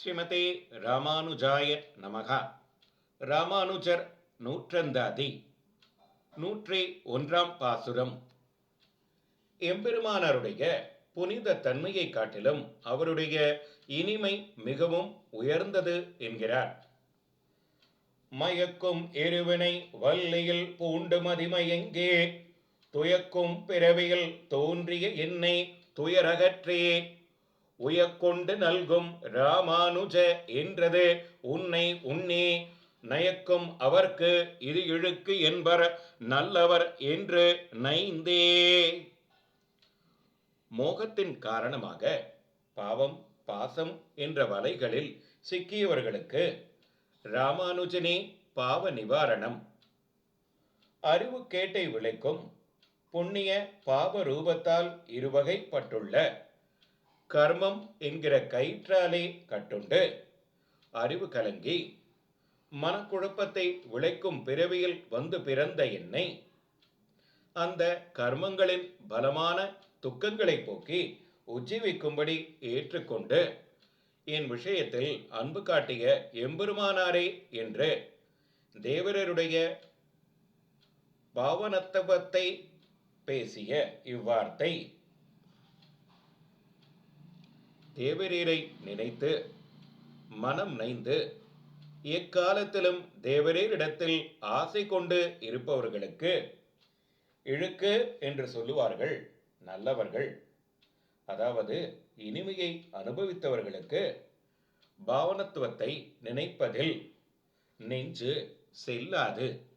ஸ்ரீமதே ராமானுஜாய நமகா. ராமானுஜர் நூற்றந்தாதி நூற்றி ஒன்றாம் பாசுரம். எம்பெருமானருடைய புனித தன்மையை காட்டிலும் அவருடைய இனிமை மிகவும் உயர்ந்தது என்கிறார். மயக்கும் எருவினை வல்லியில் பூண்டு மதிமயங்கே துயக்கும் பிறவியில் தோன்றிய என்னை துயரகற்றே. உயக்கொண்டு நல்கும் ராமானுஜ என்றது. உன்னை உன்னே நயக்கும் அவர்க்கு இது இழுக்கு என்பர் நல்லவர் என்று நைந்தே. மோகத்தின் காரணமாக பாவம் பாசம் என்ற வலைகளில் சிக்கியவர்களுக்கு ராமானுஜனே பாவ நிவாரணம். அறிவு கேட்டை விளைக்கும் புண்ணிய பாவ ரூபத்தால் இருவகைப்பட்டுள்ள கர்மம் என்கிற கயிற்றாலே கட்டுண்டு. அறிவு கலங்கி மனக்குழப்பத்தை விளைக்கும் பிறவியில் வந்து பிறந்த என்னை. அந்த கர்மங்களின் பலமான துக்கங்களை போக்கி உஜ்ஜீவிக்கும்படி ஏற்றுக்கொண்டு என் விஷயத்தில் அன்பு காட்டிய எம்பெருமானாரே என்று தேவரருடைய பாவனத்துவத்தை பேசிய இவ்வார்த்தை. தேவரீரை நினைத்து மனம் நைந்து எக்காலத்திலும் தேவரீரிடத்தில் ஆசை கொண்டு இருப்பவர்களுக்கு இழுக்கு என்று சொல்லுவார்கள் நல்லவர்கள். அதாவது இனிமையை அனுபவித்தவர்களுக்கு பாவனத்துவத்தை நினைப்பதில் நெஞ்சு செல்லாது.